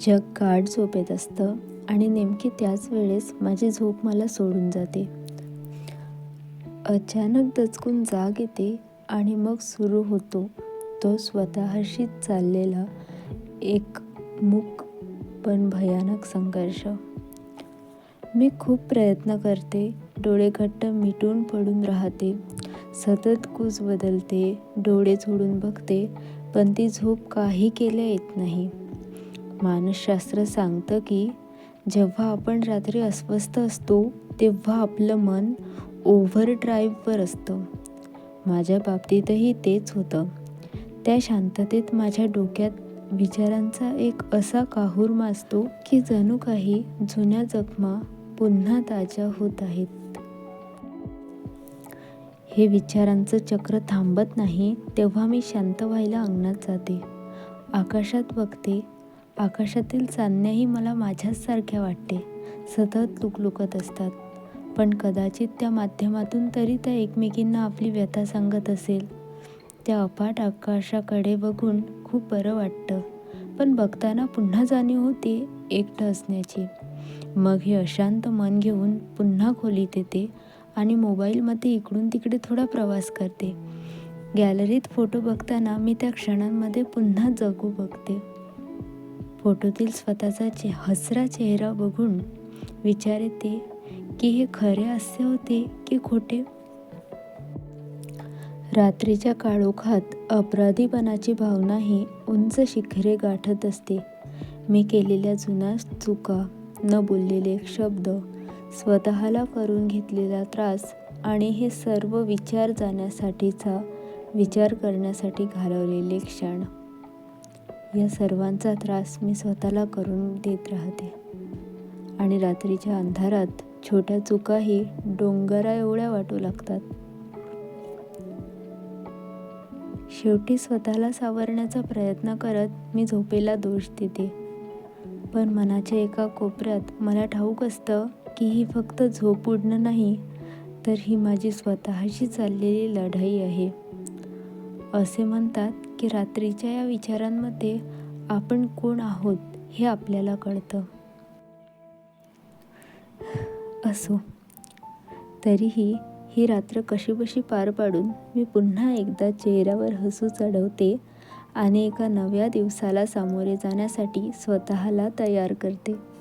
जग गाढ झोपेत असतं आणि नेमकी त्याच वेळेस माझी झोप मला सोडून जाते. अचानक दचकून जाग येते आणि मग सुरू होतो तो स्वतःशीच चाललेला एक मूक पण भयानक संघर्ष. मी खूप प्रयत्न करते डोळे घट्ट मिटून पडून राहते सतत कूस बदलते डोळे झोडून बघते पण ती झोप काही केल्या येत नाही. मानसशास्त्र सांगतं की जेव्हा आपण रात्री अस्वस्थ असतो तेव्हा आपलं मन ओव्हर ड्राईव्हवर असतं. माझ्या बाबतीतही तेच होतं. त्या शांततेत माझ्या डोक्यात विचारांचा एक असा काहूर माजतो की जणू काही जुन्या जखमा पुन्हा ताज्या होत आहेत. हे विचारांचं चक्र थांबत नाही तेव्हा मी शांत व्हायला अंगणात जाते. आकाशात बघते आकाशातील चांदण्याही मला माझ्याचसारख्या वाटते. सतत लुकलुकत असतात. पण कदाचित त्या माध्यमातून तरी त्या एकमेकींना आपली व्यथा सांगत असेल. त्या अफाट आकाशाकडे बघून खूप बरं वाटतं. पण बघताना पुन्हा जाणीव होते एकटं असण्याची. मग हे अशांत मन घेऊन पुन्हा खोलीत येते आणि मोबाईलमध्ये इकडून तिकडे थोडा प्रवास करते. गॅलरीत फोटो बघताना मी त्या क्षणांमध्ये पुन्हा जगू बघते. फोटोतील स्वतःचा चे हसरा चेहरा बघून विचार येते की हे खरे हास्य होते की खोटे? रात्रीच्या काळोखात अपराधीपणाची भावना ही उंच शिखरे गाठत असते. मी केलेल्या जुन्या चुका न बोललेले शब्द स्वतःला करून घेतलेला त्रास आणि हे सर्व विचार जाण्यासाठीचा विचार करण्यासाठी घालवलेले क्षण. या सर्वांचा त्रास मी स्वतःला करून देत राहते. आणि रात्रीच्या अंधारात छोट्या चुकाही डोंगरा एवढ्या वाटू लागतात. शेवटी स्वतःला सावरण्याचा प्रयत्न करत मी झोपेला दोष देते. पण मनाच्या एका कोपऱ्यात मला ठाऊक असतं की ही फक्त झोप उडणं नाही तर ही माझी स्वतःशी चाललेली लढाई आहे. असे म्हणतात की रात्रीच्या या विचारांमध्ये आपण कोण आहोत हे आपल्याला कळतं. असो. तरीही ही रात्र कशीबशी पार पाडून मी पुन्हा एकदा चेहऱ्यावर हसू चढवते आणि एका नव्या दिवसाला सामोरे जाण्यासाठी स्वतःला तयार करते.